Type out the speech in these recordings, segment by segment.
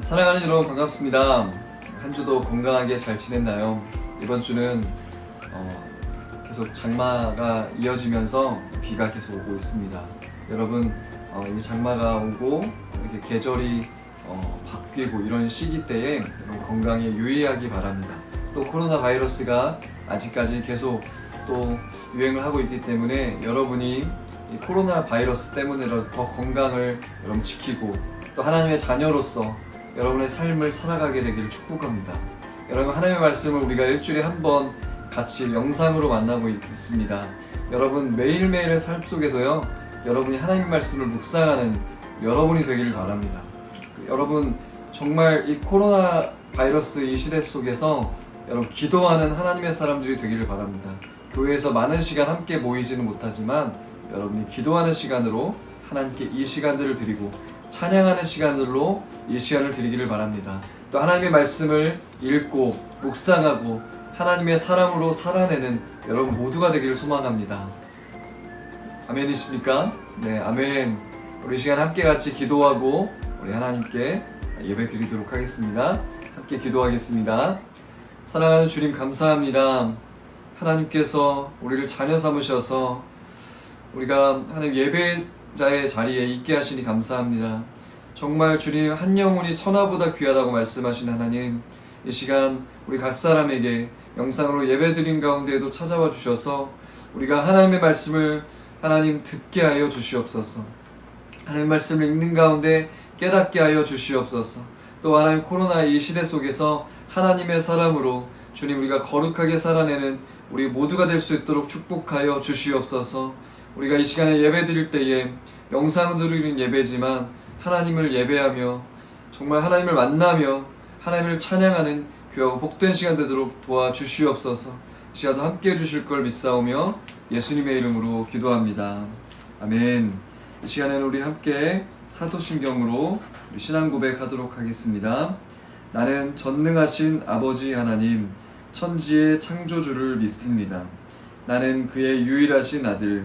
사랑하는 여러분 반갑습니다. 한 주도 건강하게 잘 지냈나요? 이번 주는 어, 계속 장마가 이어지면서 비가 계속 오고 있습니다. 여러분 어, 이 장마가 오고 이렇게 계절이 어, 바뀌고 이런 시기 때에 여러분 건강에 유의하기 바랍니다. 또 코로나 바이러스가 아직까지 계속 또 유행을 하고 있기 때문에 여러분이 이 코로나 바이러스 때문에 더 건강을 여러분 지키고 또 하나님의 자녀로서 여러분의 삶을 살아가게 되기를 축복합니다. 여러분 하나님의 말씀을 우리가 일주일에 한 번 같이 영상으로 만나고 있- 있습니다. 여러분 매일매일의 삶 속에도요 여러분이 하나님의 말씀을 묵상하는 여러분이 되기를 바랍니다. 여러분 정말 이 코로나 바이러스 이 시대 속에서 여러분 기도하는 하나님의 사람들이 되기를 바랍니다. 교회에서 많은 시간 함께 모이지는 못하지만 여러분이 기도하는 시간으로 하나님께 이 시간들을 드리고 찬양하는 시간들로 이 시간을 드리기를 바랍니다. 또 하나님의 말씀을 읽고 묵상하고 하나님의 사람으로 살아내는 여러분 모두가 되기를 소망합니다. 아멘이십니까? 네, 아멘. 우리 이 시간 함께 같이 기도하고 우리 하나님께 예배 드리도록 하겠습니다. 함께 기도하겠습니다. 사랑하는 주님 감사합니다. 하나님께서 우리를 자녀 삼으셔서 우리가 하나님 예배 자의 자리에 있게 하시니 감사합니다. 정말 주님 한 영혼이 천하보다 귀하다고 말씀하신 하나님 이 시간 우리 각 사람에게 영상으로 예배드린 가운데에도 찾아와 주셔서 우리가 하나님의 말씀을 하나님 듣게 하여 주시옵소서. 하나님의 말씀을 읽는 가운데 깨닫게 하여 주시옵소서. 또 하나님 코로나 이 시대 속에서 하나님의 사람으로 주님 우리가 거룩하게 살아내는 우리 모두가 될 수 있도록 축복하여 주시옵소서. 우리가 이 시간에 예배 드릴 때에 영상으로 드리는 예배지만 하나님을 예배하며 정말 하나님을 만나며 하나님을 찬양하는 귀하고 복된 시간 되도록 도와주시옵소서. 이 시간도 함께 해주실 걸 믿사오며 예수님의 이름으로 기도합니다. 아멘. 이 시간에는 우리 함께 사도신경으로 우리 신앙 고백하도록 하겠습니다. 나는 전능하신 아버지 하나님, 천지의 창조주를 믿습니다. 나는 그의 유일하신 아들,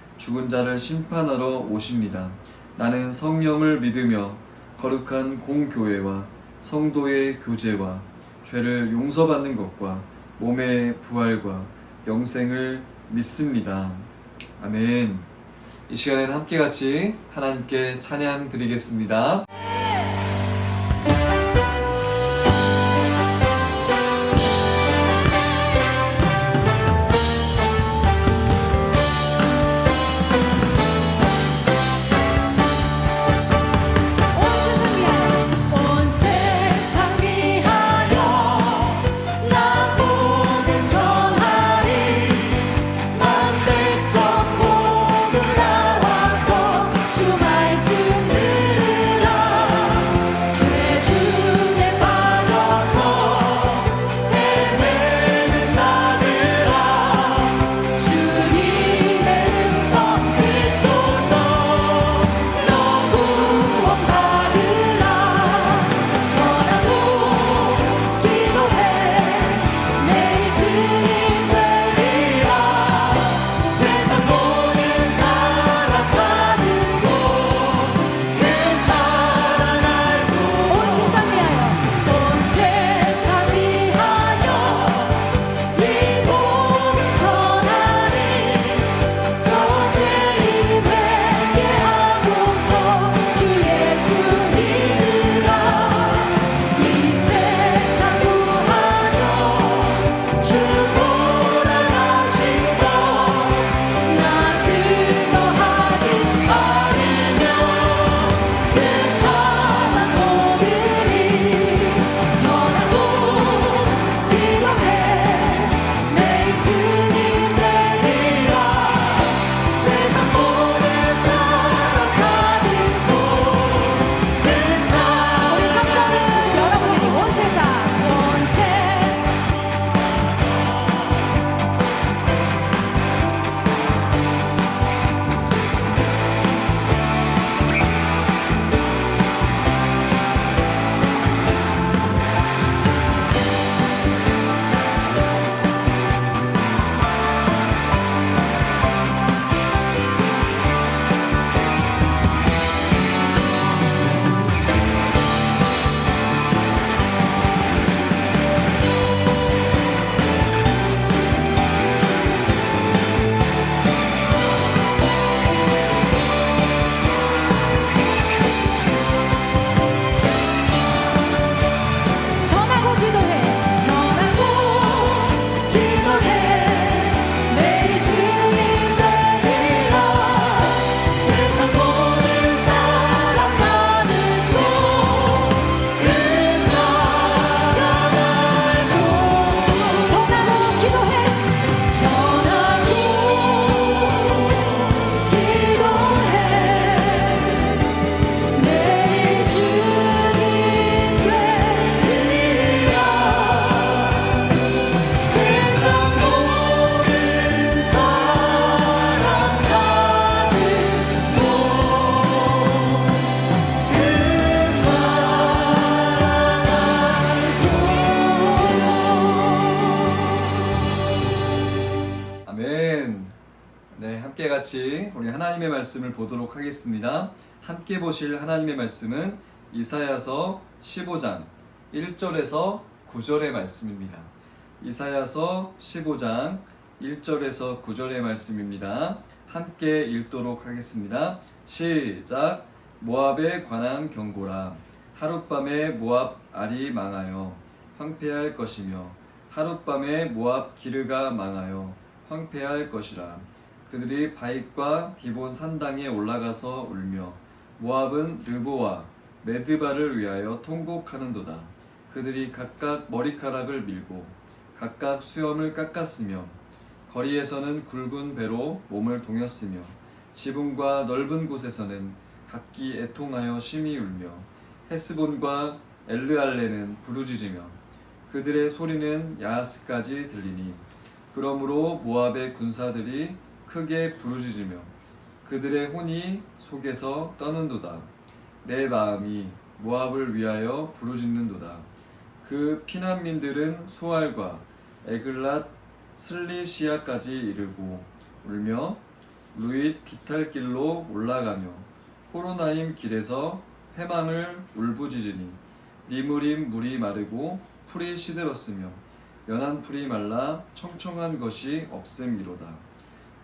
죽은 자를 심판하러 오십니다. 나는 성령을 믿으며 거룩한 공교회와 성도의 교제와 죄를 용서받는 것과 몸의 부활과 영생을 믿습니다. 아멘. 이 시간에는 함께 같이 하나님께 찬양 드리겠습니다. 말씀을 보도록 하겠습니다. 함께 보실 하나님의 말씀은 이사야서 15장 1절에서 9절의 말씀입니다. 이사야서 15장 1절에서 9절의 말씀입니다. 함께 읽도록 하겠습니다. 시작. 모압에 관한 경고라. 하룻밤에 모압 알이 망하여 황폐할 것이며 하룻밤에 모압 기르가 망하여 황폐할 것이라. 그들이 바익과 디본 산당에 올라가서 울며 모압은 르보와 메드바를 위하여 통곡하는도다. 그들이 각각 머리카락을 밀고 각각 수염을 깎았으며 거리에서는 굵은 배로 몸을 동였으며 지붕과 넓은 곳에서는 각기 애통하여 심히 울며 헤스본과 엘르알레는 부르짖으며 그들의 소리는 야하스까지 들리니 그러므로 모압의 군사들이 크게 부르짖으며 그들의 혼이 속에서 떠는도다 내 마음이 모압을 위하여 부르짖는도다 그 피난민들은 소알과 에글랏 슬리시아까지 이르고 울며 루잇 비탈길로 올라가며 호로나임 길에서 해망을 울부짖으니 니무림 물이 마르고 풀이 시들었으며 연한 풀이 말라 청청한 것이 없음이로다.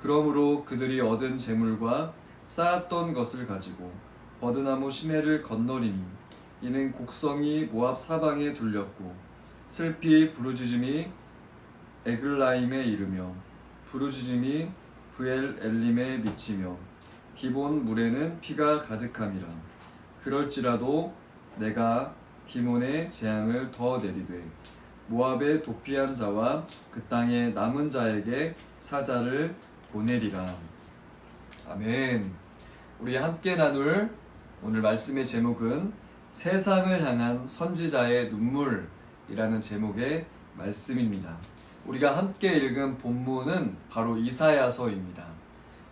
그러므로 그들이 얻은 재물과 쌓았던 것을 가지고 버드나무 시내를 건너리니 이는 곡성이 모압 사방에 둘렸고 슬피 부르짖음이 에글라임에 이르며 부르짖음이 브엘 엘림에 미치며 디본 물에는 피가 가득함이라. 그럴지라도 내가 디몬의 재앙을 더 내리되 모압의 도피한 자와 그 땅의 남은 자에게 사자를 보내리라 아멘 우리 함께 나눌 오늘 말씀의 제목은 세상을 향한 선지자의 눈물이라는 제목의 말씀입니다. 우리가 함께 읽은 본문은 바로 이사야서입니다.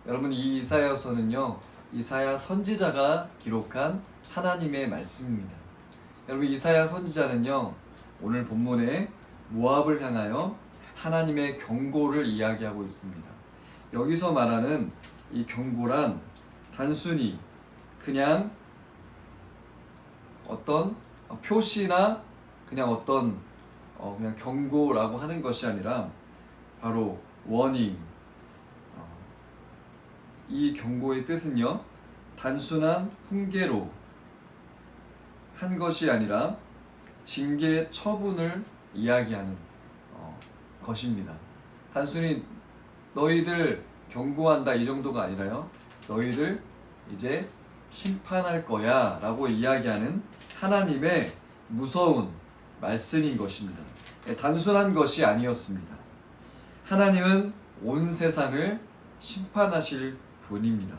여러분 이 이사야서는요. 이사야 선지자가 기록한 하나님의 말씀입니다. 여러분 이사야 선지자는요. 오늘 본문에 모압을 향하여 하나님의 경고를 이야기하고 있습니다. 여기서 말하는 이 경고란 단순히 그냥 어떤 표시나 그냥 어떤 어, 그냥 경고라고 하는 것이 아니라 바로 워닝. 어, 이 경고의 뜻은요 단순한 훈계로 한 것이 아니라 징계 처분을 이야기하는 어, 것입니다. 단순히 너희들 경고한다 이 정도가 아니라요. 너희들 이제 심판할 거야 라고 이야기하는 하나님의 무서운 말씀인 것입니다. 예, 단순한 것이 아니었습니다. 하나님은 온 세상을 심판하실 분입니다.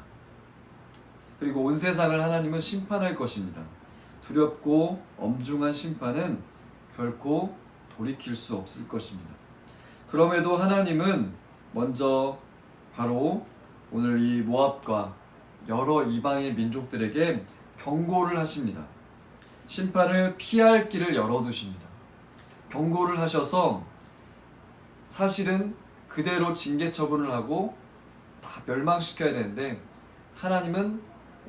그리고 온 세상을 하나님은 심판할 것입니다. 두렵고 엄중한 심판은 결코 돌이킬 수 없을 것입니다. 그럼에도 하나님은 먼저 바로 오늘 이 모압과 여러 이방의 민족들에게 경고를 하십니다. 심판을 피할 길을 열어두십니다. 경고를 하셔서 사실은 그대로 징계 처분을 하고 다 멸망시켜야 되는데 하나님은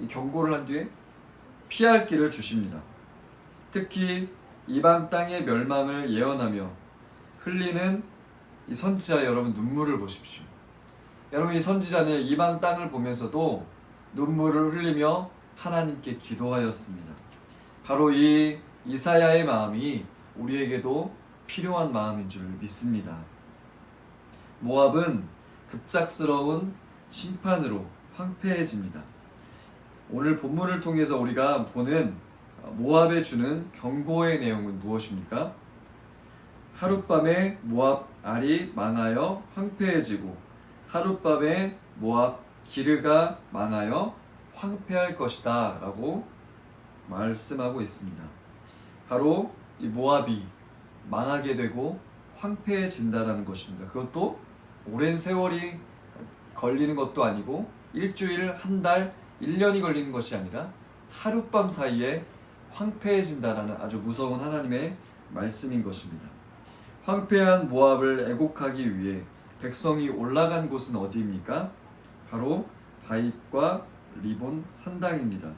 이 경고를 한 뒤에 피할 길을 주십니다. 특히 이방 땅의 멸망을 예언하며 흘리는 이 선지자 여러분 눈물을 보십시오. 여러분 이 선지자는 이방 땅을 보면서도 눈물을 흘리며 하나님께 기도하였습니다. 바로 이 이사야의 마음이 우리에게도 필요한 마음인 줄 믿습니다. 모압은 급작스러운 심판으로 황폐해집니다. 오늘 본문을 통해서 우리가 보는 모압에 주는 경고의 내용은 무엇입니까? 하룻밤에 모압 알이 망하여 황폐해지고 하룻밤에 모압 기르가 망하여 황폐할 것이다 라고 말씀하고 있습니다. 바로 이 모압이 망하게 되고 황폐해진다라는 것입니다. 그것도 오랜 세월이 걸리는 것도 아니고 일주일, 한 달, 1년이 걸리는 것이 아니라 하룻밤 사이에 황폐해진다라는 아주 무서운 하나님의 말씀인 것입니다. 황폐한 모압을 애곡하기 위해 백성이 올라간 곳은 어디입니까? 바로 다윗과 리본 산당입니다.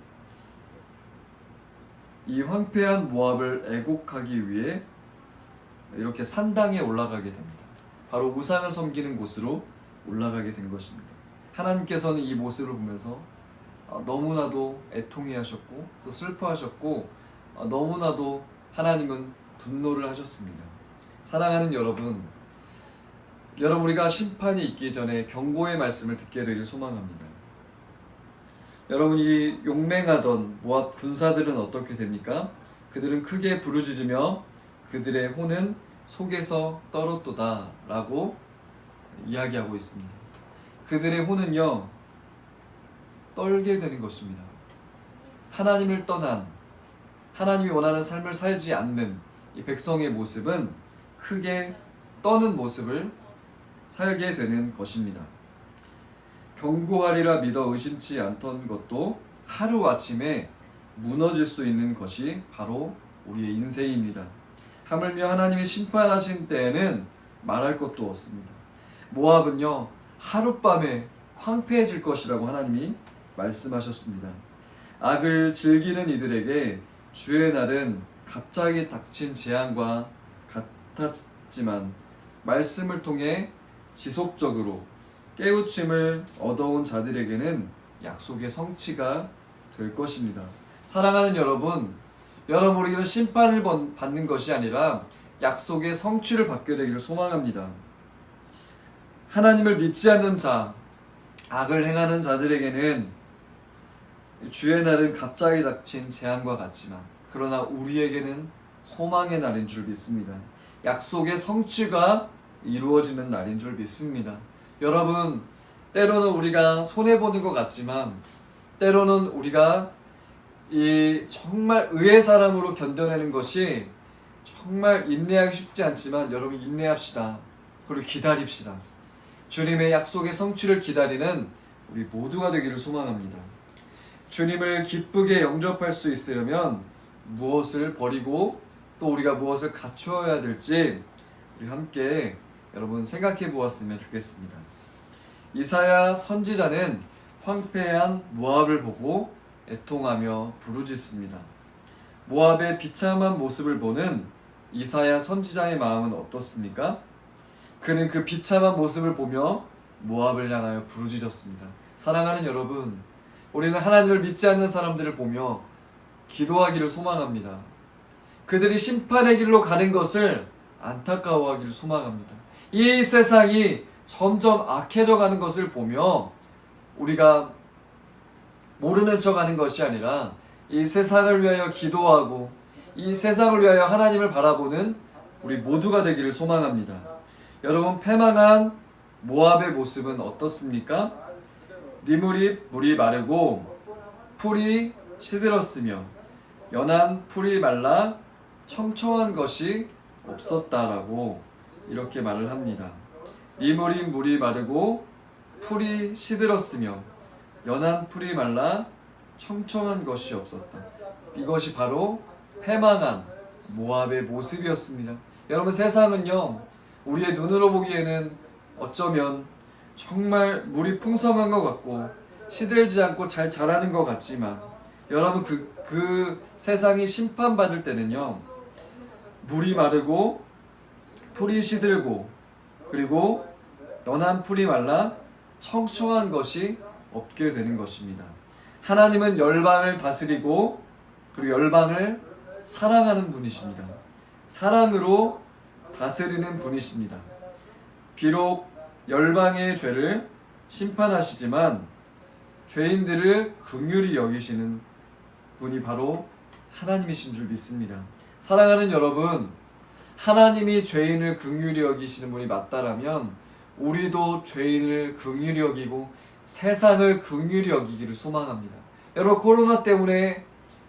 이 황폐한 모압을 애곡하기 위해 이렇게 산당에 올라가게 됩니다. 바로 우상을 섬기는 곳으로 올라가게 된 것입니다. 하나님께서는 이 모습을 보면서 아, 너무나도 애통해 하셨고 또 슬퍼하셨고 아, 너무나도 하나님은 분노를 하셨습니다. 사랑하는 여러분, 여러분 우리가 심판이 있기 전에 경고의 말씀을 듣게 되길 소망합니다. 여러분 이 용맹하던 모압 군사들은 어떻게 됩니까? 그들은 크게 부르짖으며 그들의 혼은 속에서 떨었도다 라고 이야기하고 있습니다. 그들의 혼은요 떨게 되는 것입니다. 하나님을 떠난 하나님이 원하는 삶을 살지 않는 이 백성의 모습은 크게 떠는 모습을 살게 되는 것입니다. 경고하리라 믿어 의심치 않던 것도 하루아침에 무너질 수 있는 것이 바로 우리의 인생입니다. 하물며 하나님이 심판하신 때에는 말할 것도 없습니다. 모압은요, 하룻밤에 황폐해질 것이라고 하나님이 말씀하셨습니다. 악을 즐기는 이들에게 주의 날은 갑자기 닥친 재앙과 같았지만 말씀을 통해 지속적으로 깨우침을 얻어온 자들에게는 약속의 성취가 될 것입니다. 사랑하는 여러분, 여러분 우리는 심판을 번- 받는 것이 아니라 약속의 성취를 받게 되기를 소망합니다. 하나님을 믿지 않는 자, 악을 행하는 자들에게는 주의 날은 갑자기 닥친 재앙과 같지만 그러나 우리에게는 소망의 날인 줄 믿습니다. 약속의 성취가 이루어지는 날인 줄 믿습니다. 여러분, 때로는 우리가 손해보는 것 같지만 때로는 우리가 이 정말 의의 사람으로 견뎌내는 것이 정말 인내하기 쉽지 않지만 여러분 인내합시다. 그리고 기다립시다. 주님의 약속의 성취를 기다리는 우리 모두가 되기를 소망합니다. 주님을 기쁘게 영접할 수 있으려면 무엇을 버리고 또 우리가 무엇을 갖추어야 될지 우리 함께 여러분 생각해 보았으면 좋겠습니다. 이사야 선지자는 황폐한 모압을 보고 애통하며 부르짖습니다. 모압의 비참한 모습을 보는 이사야 선지자의 마음은 어떻습니까? 그는 그 비참한 모습을 보며 모압을 향하여 부르짖었습니다. 사랑하는 여러분, 우리는 하나님을 믿지 않는 사람들을 보며 기도하기를 소망합니다. 그들이 심판의 길로 가는 것을 안타까워하기를 소망합니다. 이 세상이 점점 악해져 가는 것을 보며 우리가 모르는 척 하는 것이 아니라 이 세상을 위하여 기도하고 이 세상을 위하여 하나님을 바라보는 우리 모두가 되기를 소망합니다. 여러분 패망한 모압의 모습은 어떻습니까? 니물이 물이 마르고 풀이 시들었으며 연한 풀이 말라 청청한 것이 없었다라고 이렇게 말을 합니다. 니물이 물이 마르고 풀이 시들었으며 연한 풀이 말라 청청한 것이 없었다. 이것이 바로 패망한 모압의 모습이었습니다. 여러분 세상은요 우리의 눈으로 보기에는 어쩌면 정말 물이 풍성한 것 같고 시들지 않고 잘 자라는 것 같지만 여러분 그, 그 세상이 심판받을 때는요 물이 마르고 풀이 시들고 그리고 연한 풀이 말라 청청한 것이 없게 되는 것입니다. 하나님은 열방을 다스리고 그리고 열방을 사랑하는 분이십니다. 사랑으로 다스리는 분이십니다. 비록 열방의 죄를 심판하시지만 죄인들을 긍휼히 여기시는 분이 바로 하나님이신 줄 믿습니다. 사랑하는 여러분, 하나님이 죄인을 긍휼히 여기시는 분이 맞다라면 우리도 죄인을 긍휼히 여기고 세상을 긍휼히 여기기를 소망합니다. 여러분 코로나 때문에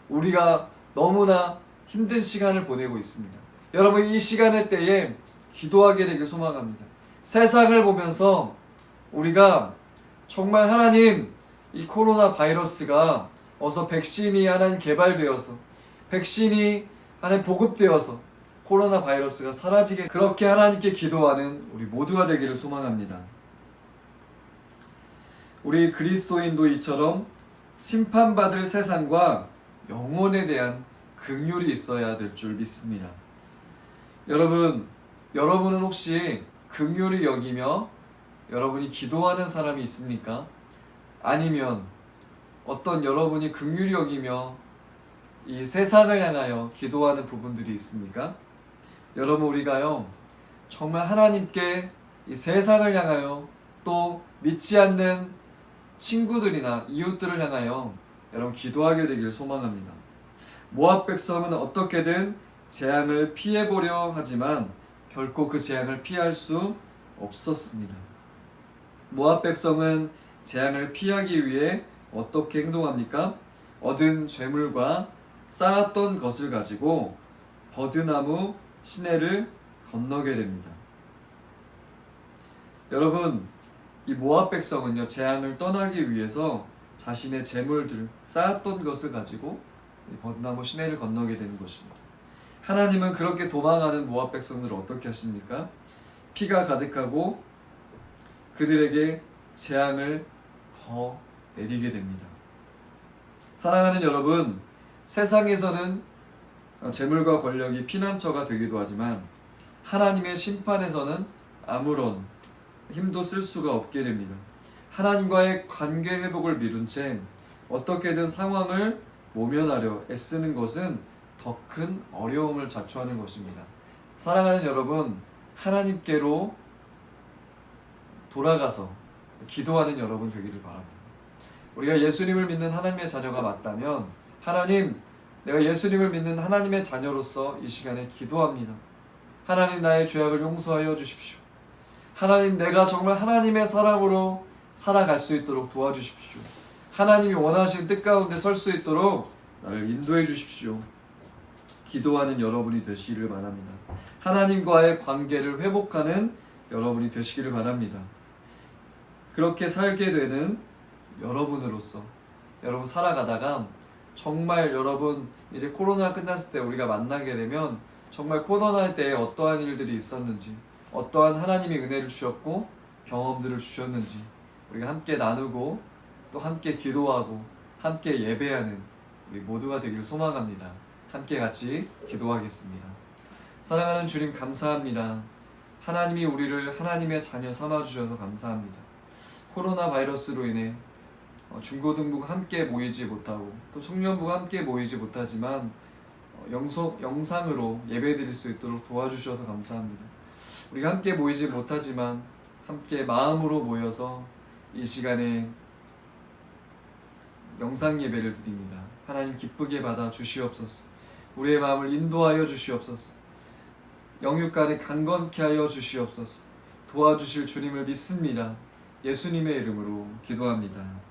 우리가 너무나 힘든 시간을 보내고 있습니다. 여러분 이 시간의 때에 기도하게 되길 소망합니다. 세상을 보면서 우리가 정말 하나님 이 코로나 바이러스가 어서 백신이 하나님 개발되어서 백신이 하나님 보급되어서 코로나 바이러스가 사라지게 그렇게 하나님께 기도하는 우리 모두가 되기를 소망합니다. 우리 그리스도인도 이처럼 심판받을 세상과 영혼에 대한 긍휼이 있어야 될 줄 믿습니다. 여러분, 여러분은 혹시 긍휼히 여기며 여러분이 기도하는 사람이 있습니까? 아니면 어떤 여러분이 긍휼히 여기며 이 세상을 향하여 기도하는 부분들이 있습니까? 여러분 우리가요 정말 하나님께 이 세상을 향하여 또 믿지 않는 친구들이나 이웃들을 향하여 여러분 기도하게 되기를 소망합니다. 모압 백성은 어떻게든 재앙을 피해 보려 하지만 결코 그 재앙을 피할 수 없었습니다. 모압 백성은 재앙을 피하기 위해 어떻게 행동합니까? 얻은 죄물과 쌓았던 것을 가지고 버드나무 시내를 건너게 됩니다. 여러분, 이 모압 백성은요 재앙을 떠나기 위해서 자신의 재물들 쌓았던 것을 가지고 이 버드나무 시내를 건너게 되는 것입니다. 하나님은 그렇게 도망하는 모압 백성들을 어떻게 하십니까? 피가 가득하고 그들에게 재앙을 더 내리게 됩니다. 사랑하는 여러분, 세상에서는 재물과 권력이 피난처가 되기도 하지만 하나님의 심판에서는 아무런 힘도 쓸 수가 없게 됩니다. 하나님과의 관계 회복을 미룬 채 어떻게든 상황을 모면하려 애쓰는 것은 더 큰 어려움을 자초하는 것입니다. 사랑하는 여러분, 하나님께로 돌아가서 기도하는 여러분 되기를 바랍니다. 우리가 예수님을 믿는 하나님의 자녀가 맞다면 하나님, 내가 예수님을 믿는 하나님의 자녀로서 이 시간에 기도합니다. 하나님 나의 죄악을 용서하여 주십시오. 하나님 내가 정말 하나님의 사람으로 살아갈 수 있도록 도와주십시오. 하나님이 원하시는 뜻 가운데 설 수 있도록 나를 인도해 주십시오. 기도하는 여러분이 되시기를 바랍니다. 하나님과의 관계를 회복하는 여러분이 되시기를 바랍니다. 그렇게 살게 되는 여러분으로서 여러분 살아가다가 정말 여러분 이제 코로나 끝났을 때 우리가 만나게 되면 정말 코로나 때에 어떠한 일들이 있었는지 어떠한 하나님의 은혜를 주셨고 경험들을 주셨는지 우리가 함께 나누고 또 함께 기도하고 함께 예배하는 우리 모두가 되기를 소망합니다. 함께 같이 기도하겠습니다. 사랑하는 주님 감사합니다. 하나님이 우리를 하나님의 자녀 삼아 주셔서 감사합니다. 코로나 바이러스로 인해 어, 중고등부가 함께 모이지 못하고 또 청년부가 함께 모이지 못하지만 어, 영소, 영상으로 예배 드릴 수 있도록 도와주셔서 감사합니다. 우리가 함께 모이지 못하지만 함께 마음으로 모여서 이 시간에 영상 예배를 드립니다. 하나님 기쁘게 받아 주시옵소서. 우리의 마음을 인도하여 주시옵소서. 영육간에 강건케 하여 주시옵소서. 도와주실 주님을 믿습니다. 예수님의 이름으로 기도합니다.